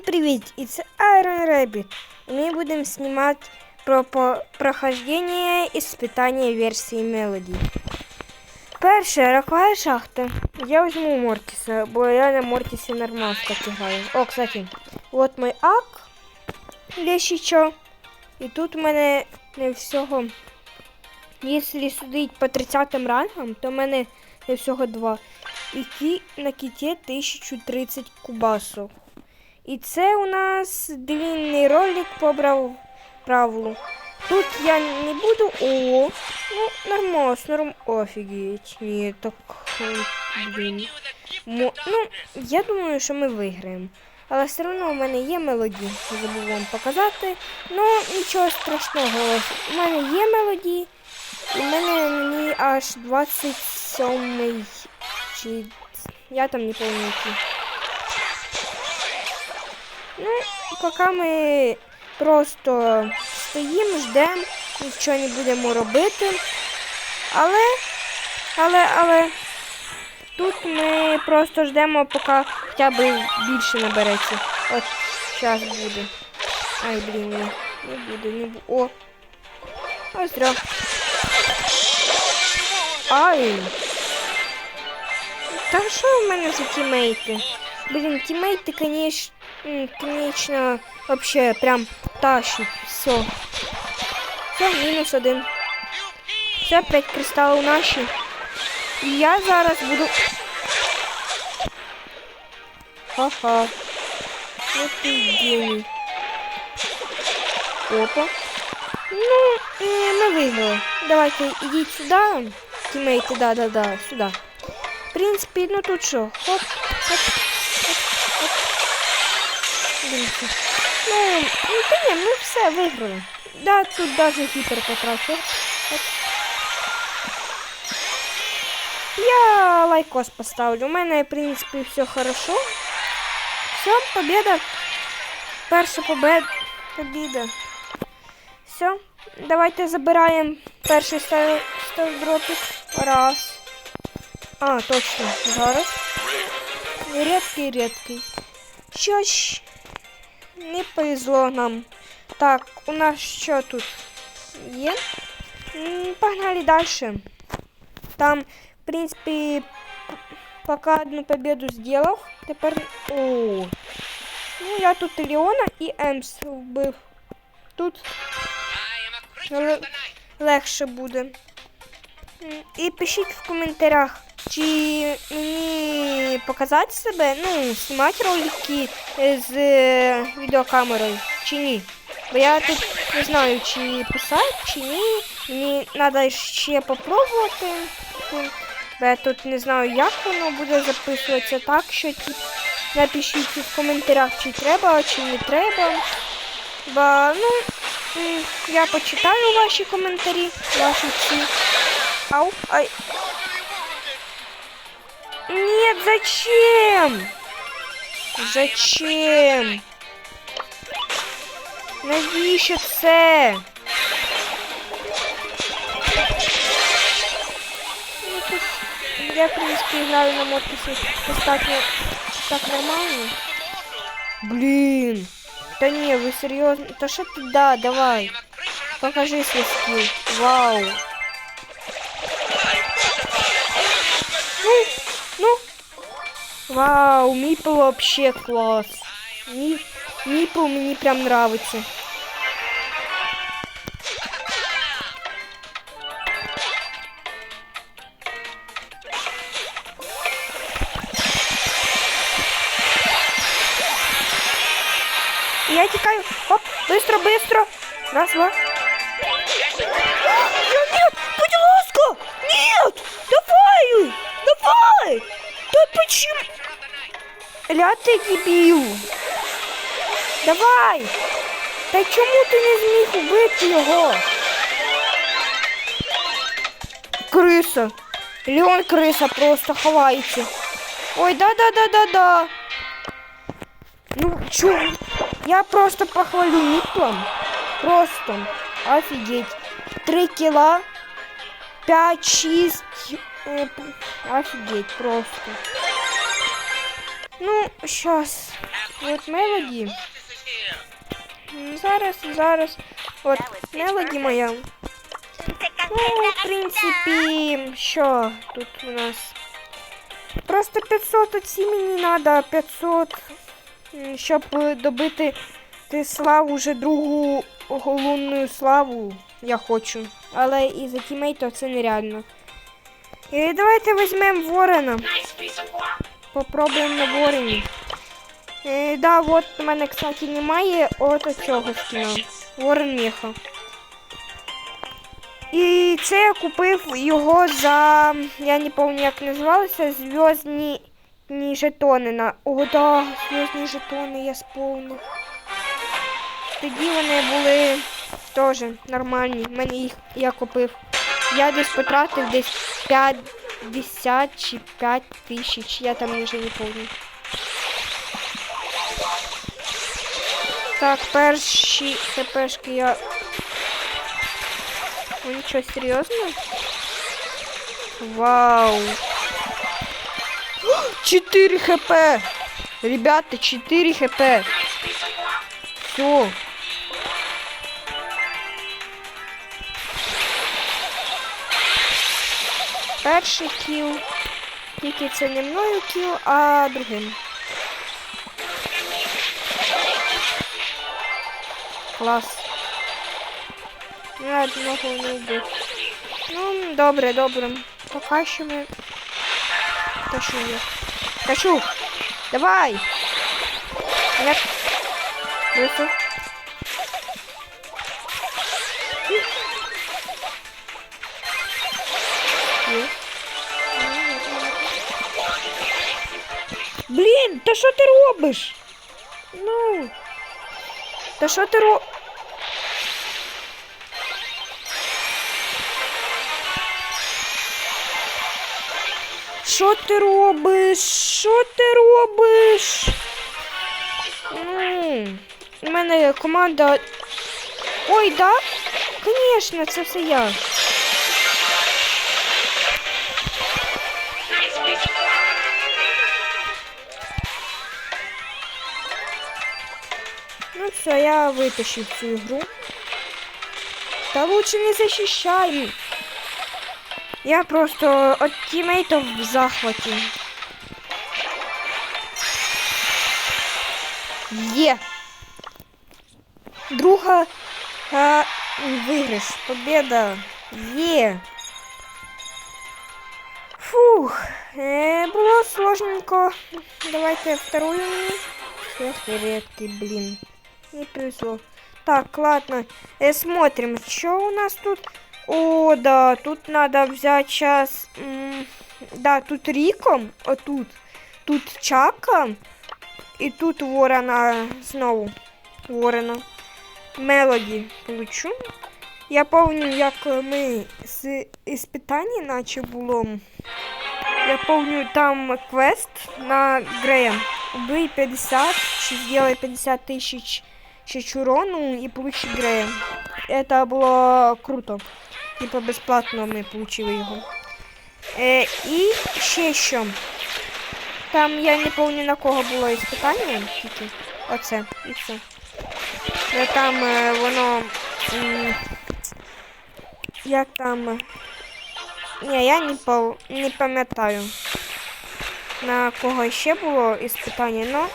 Всім привіт! І це Iron Rabbit. І ми будемо знімати про прохождення іспитання версії Melody. Перше, рахує шахта. Я візьму Мортіса, бо я на Мортісі нормально граю. О, кстати, от мій ак лещичо. І тут у мене не всього. Якщо судити по 30 рангам, то в мене не всього два. І кі, на кіті 1030 кубасов. І це у нас длинний ролик по брав правилу. Тут я не буду. О, ну нормально, норм. Офігеть. Ні, так. Блін. Мо... Ну, я думаю, що ми виграємо. Але все одно у мене є мелодії, забув вам показати. Ну, нічого страшного. У мене є мелодії. І в мене мені аж 27 чи я там не пам'ятаю. Ну, поки ми просто стоїмо, ждемо, нічого не будемо робити. Але, але, але тут ми просто ждемо, поки хоча б більше набереться. От зараз буде. Ай, блін, ні, не буде, не буде. О! Ось здрав. Ай! Та що в мене за тімейти? Блін, тімейти, конечно, м, конечно, вообще прям тащить. Все. Все, мінус один. Все, п'ять кристалів наші. І я зараз буду. Ха-ха. Геній. Опа. Ну, ми виграли. Давайте ідіть сюди. Тімейти, да-да-да, сюди. В принципі, ну тут хоп, хоп, хоп. Це- Ну, ну та ні, ми все виграли. Да, тут даже гіпер потрапив. Я лайкос поставлю. У мене, в принципі, все хорошо. Все, победа. Перша победа. Побіда. Все, давайте забираємо перший стардропик. Раз. А, точно, зараз. Рідкий, рідкий. Що ж, не повезло нам. Так, у нас що тут є? М, Погнали дальше. Там, в принципе, п- пока одну победу сделал. Тепер. О. Ну, я тут і Леона і Емс вбив. Тут ле- легше буде. М, І пишіть в коментарях, Чи мені показати себе, ну, знімати ролики з е, відеокамерою, чи ні. Бо я тут не знаю, чи писати, чи ні. Мені треба ще попробувати. Бо я тут не знаю, як воно буде записуватися, так що напишіть в коментарях, чи треба, чи не треба. Бо, ну, я почитаю ваші коментарі, ваші ці. Ау, ай. Нет, зачем? Зачем? Навіщо це? Ну, тут я, в принципі, граю на мотиці достатньо так нормально. Блін. Та ні, ви серйозно? Та що ти, да, давай. Покажи свій скіл. Вау. Вау, Мипл вообще класс. Ми, Мипл мне прям нравится. Я текаю. Оп, быстро, быстро. Раз, два. Нет, будь ласка! Нет! Давай! Давай! Да почему? Ля ти дебіл. Давай! Та чому ти не зміг вбити його? Криса. Леон криса просто ховається. Ой, да-да-да-да-да. Ну, чё? Я просто похвалю Миплом. Просто. Офигеть. Три кило. Пять, шесть. э, п- Офигеть просто. Ну, сейчас. От мелоді. Зараз, зараз. От, мелоді моя. Ну, в принципі, що тут у нас? Просто 500 оці мені треба, 500, щоб добити ти славу, вже другу лунну славу я хочу. Але із-за тімейтів це нереально. І давайте візьмемо Ворона. Попробуємо на Вороні. Е, да, от у мене, кстати, немає от цього скіна. Ворон Меха. І це я купив його за. Я не пам'ятаю, як називалося, зв'язні ні, жетони на. О, да, зв'язні жетони я сповнив. Тоді вони були теж нормальні. В мене їх я купив. Я десь потратив десь 50 чи 5 тисяч, я там вже не пам'ятаю. Так, перші хпшки я. О, нічого серйозно? Вау! 4 хп! Ребята, 4 хп! Все. Перший кіл. Тільки це не мною кіл, а другим. Клас. Я одного не вбив. Ну, добре, добре. Поки що ми. Кашу є. Кашу! Давай! Як? Вису. Що ти робиш? Ну. Та що ти робиш? Що ти робиш? Що ти робиш? М, У мене команда. Ой, да? Звісно, це все я. Ну все, я витащив цю ігру. Та лучше не защищай. Я просто от тімейтів в захваті. Є. Друга а, виграш. Победа. Є. Фух. Е, було сложненько. Давайте вторую мені. Эх, редкий, блин не повезло. Так, ладно, э, смотрим, что у нас тут. О, да, тут надо взять сейчас... Да, тут Риком, а тут... Тут Чаком. И тут Ворона знову. Ворона. Мелоді получу. Я помню, як ми з іспитання наче було. Я помню там квест на Грея. Убий 50 чи зробили 50 тисяч 6 урону и повыше грея. Это было круто. Типа бесплатно мы получили его. Э, е, І ще еще Там я не помню на кого было испытание тільки оце и все. Але э, там е, воно. Я там. Не я не по не пам'ятаю на кого ще було іспитання, но.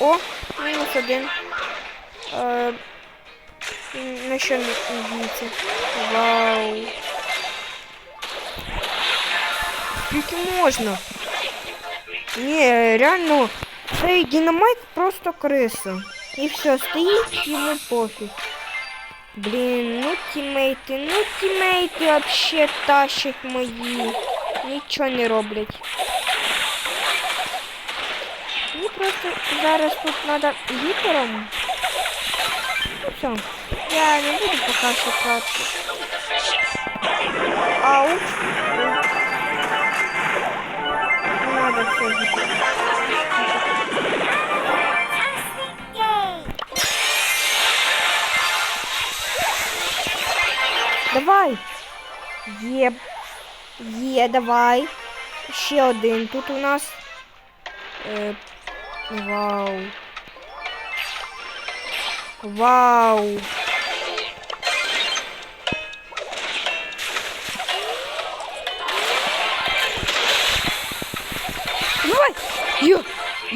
О, мінус один. Е, м, на що не дивіться? Вау. Скільки можна? Ні, реально, цей динамайк просто криса. І все, стоїть йому пофіг. Блін, ну тімейти, ну тімейти вообще тащать мої. Нічого не роблять. Мені просто зараз тут треба гіпером. Ну все. Я не буду поки що тратити. Ауч. Не надо все. Давай. Є. Є, давай. Ще один. Тут у нас. Е, Вау. Вау.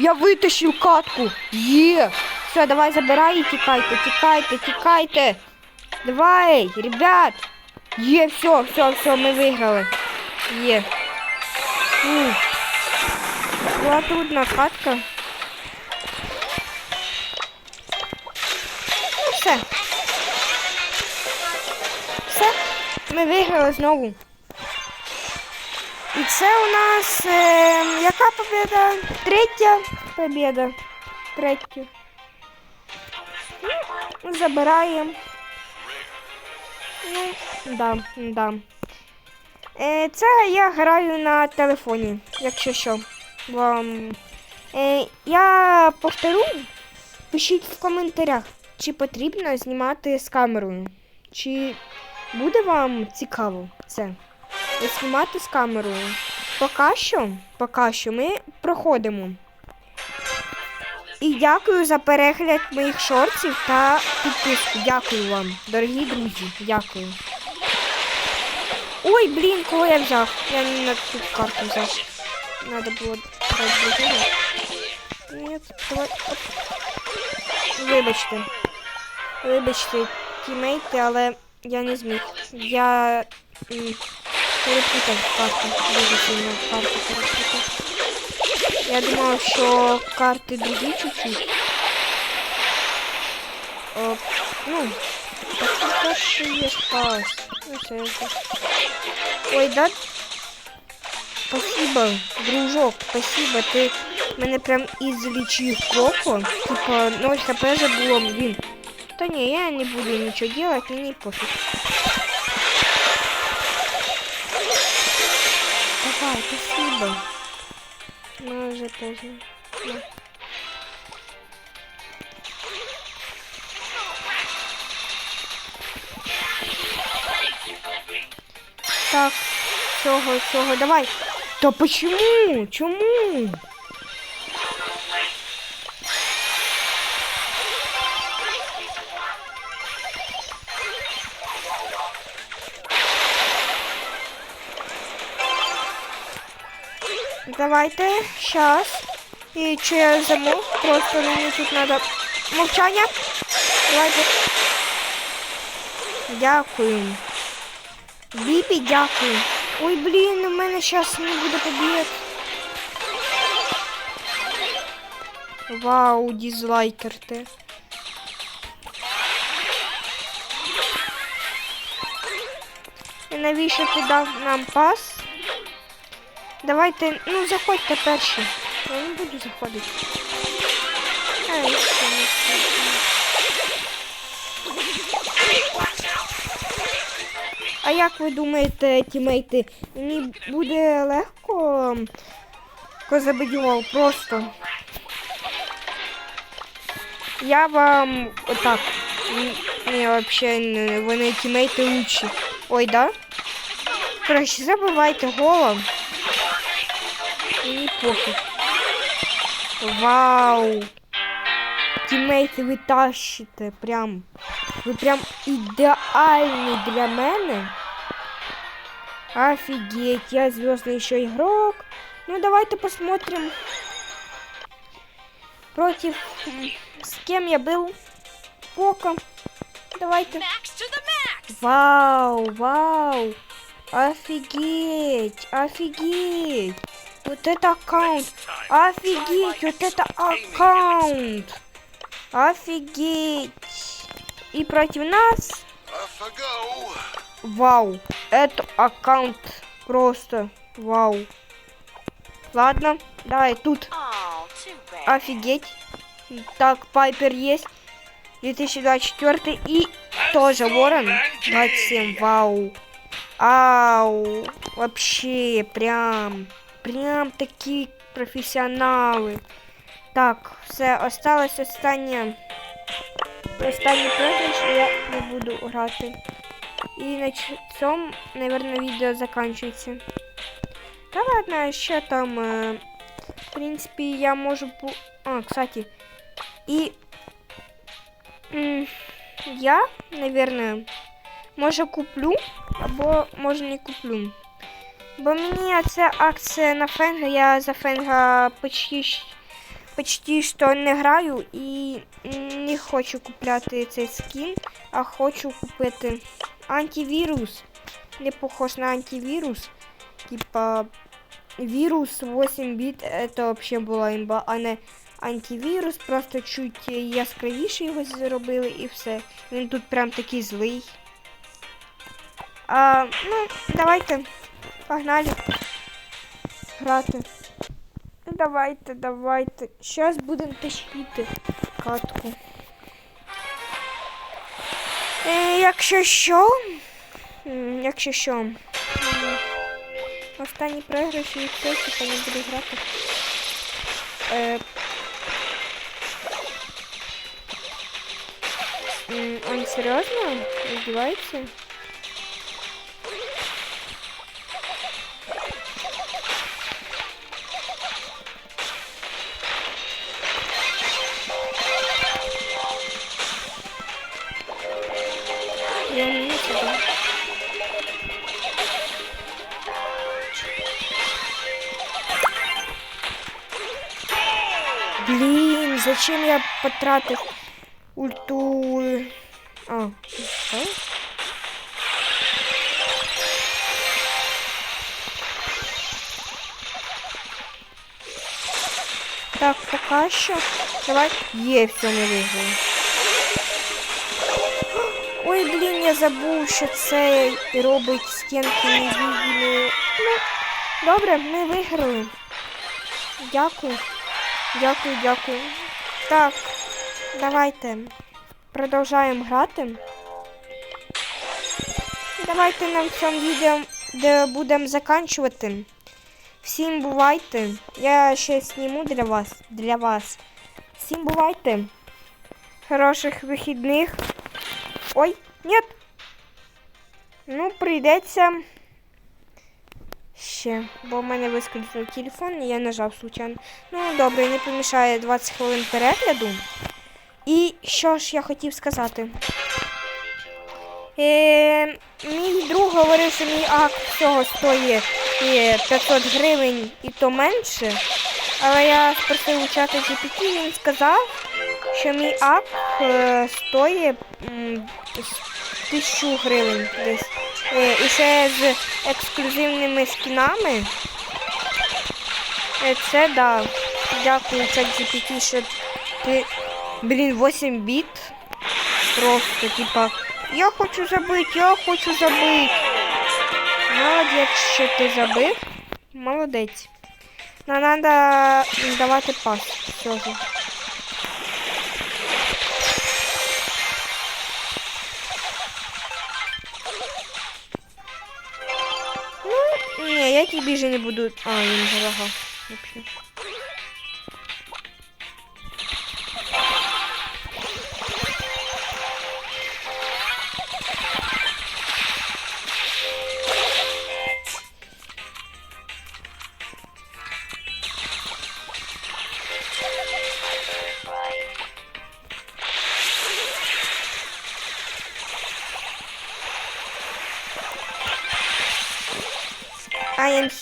Я витащив катку! Є! Все, давай забирай і тікайте, тікайте, тікайте! Давай, ребят! Є, все, все, все, ми виграли. Є. Була трудна катка. Все. Все. Ми виграли знову. І це у нас е, яка побіда? Третя побіда. Третя. Ну, забираємо. Ну, да, да. Е, це я граю на телефоні, якщо що. Вам. Е, я повторю, пишіть в коментарях, чи потрібно знімати з камерою. Чи буде вам цікаво це? Знімати з камерою. Поки що, поки що ми проходимо. І дякую за перегляд моїх шортів та підписку. Дякую вам, дорогі друзі. Дякую. Ой, блін, кого я взяв? Я не на ту карту взяв. Надо було брати другу. Ні, давай. Оп. Вибачте. Вибачте, тімейти, але я не зміг. Я перепутав карту. Дуже сильно карту. Я думав, що карти другі чуть-чуть. О, ну, так що є спас. Ну. Ой, да? Спасибо, дружок, спасибо. Ти мене прям излечив плохо. Типа 0 хп же блин. Та не, я не буду ничего делать, мне пофиг. Спасибо. Но уже поздно. Да. Так, цього, цього, давай. Та почему? Чому? Давайте, сейчас. И что я замок? Просто мне тут надо молчание. Давайте. Дякую. Бібі, дякую. Ой, блін, у мене зараз не буде побіг. Вау, дізлайкер ти. І навіщо ти дав нам пас? Давайте, ну заходьте перші. Я не буду заходити. Що не страшно. А як ви думаєте, тімейти, мені буде легко козабедював просто? Я вам отак. Ні, не- вони тімейти лучші. Ой, да? Короче, забивайте голом. Мені пофіг. Вау! Тімейти ви тащите прям. Ви прям ідеальні для мене. Офигеть, я звездный еще игрок. Ну, давайте посмотрим. Против... С кем я был? Пока. Давайте. Вау, вау. Офигеть, офигеть. Вот это аккаунт. Офигеть, вот это аккаунт. Офигеть. И против нас. Вау, это аккаунт просто вау. Ладно, давай тут. Офигеть. Так, Пайпер есть. 2024 и тоже Ворон 27. Вау. Ау. Вообще, прям. Прям такие профессионалы. Так, все, осталось останнє. Останній програш, і я не буду грати. І на ч- цьому, наверное, відео закінчується. Та ладно, що там. е, В принципі, я можу по. А, кстати. І. м, Я, наверное, може куплю, або може не куплю. Бо мені ця акція на фенга, я за фенга почти, почти що не граю і не хочу купляти цей скін, а хочу купити антивірус. Не похож на антивірус. Типа вирус 8 біт это вообще була імба, а не антивірус, просто чуть яскравіше його зробили і все. Він тут прям такий злий. А, ну, давайте. Погнали. Грати. Ну, Давайте, давайте. Зараз будемо тащити катку. Е, якщо що. Якщо що. м, Останній програш і все, типа не буду грати. Е, он серйозно? Издевается? Зачем я потратил ульту? А, что? Так, пока що. Давай. Є, все не виграли. Ой, блін, я забув, що це робить стінки невидимі. Ну, добре, ми виграли. Дякую. Дякую, дякую. Так, давайте продовжаємо грати. Давайте на цьому відео, де будемо закінчувати. Всім бувайте. Я ще зніму для вас. Для вас. Всім бувайте. Хороших вихідних. Ой, нет. Ну, прийдеться ще, бо в мене вискочив телефон і я нажав случайно. Ну, добре, не помішає 20 хвилин перегляду. І що ж я хотів сказати? Е, мій друг говорив, що мій акт всього стоїть е, 500 гривень і то менше. Але я спросив у чата GPT, він сказав, що мій акт е, стоїть м, з тисячу гривень десь. Е, і ще з ексклюзивними скінами. Е, це да. Дякую, чат GPT, що ти. Блін, 8 біт. Просто, типа, я хочу забити, я хочу забити. Молодець, що ти забив. Молодець. Нам треба давати пас. Все ж. Я не буду. А, він залагав. Вообще.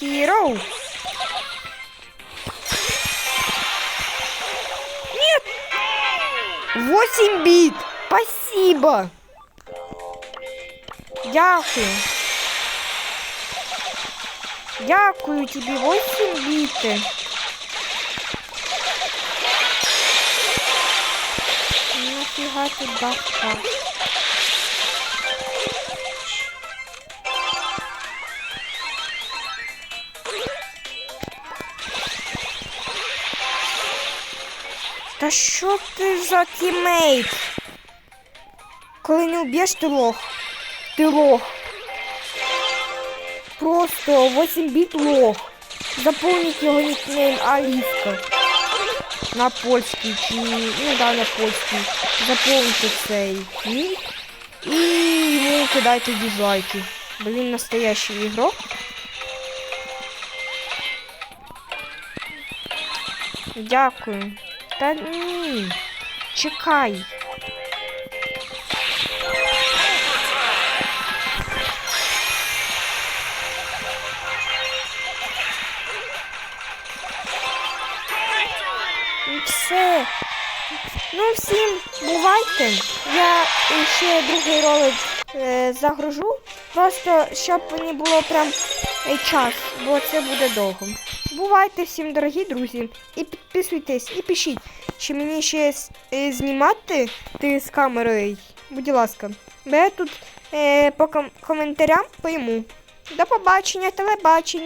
hero. Нет! 8 бит! Спасибо! Дякую. Дякую тобі, 8 біти. Нафіга ти дав Та що ти за тімейт? Коли не вб'єш, ти лох. Ти лох. Просто 8 біт лох. Заповніть його нікнейм Аліска. На польський чи... Ну да, на польський. Заповнити цей нік. І йому кидайте дизлайки. Блін, настоящий ігрок. Дякую. Та ні. Чекай. І все. Ну, всім бувайте. Я ще другий ролик е, загружу. Просто щоб не було прям е, час, бо це буде довго. Бувайте всім, дорогі друзі. І підписуйтесь, і пишіть, чи мені ще е, знімати ти з камерою. Будь ласка. Бо я тут е, по ком- коментарям пойму. До побачення, телебачення.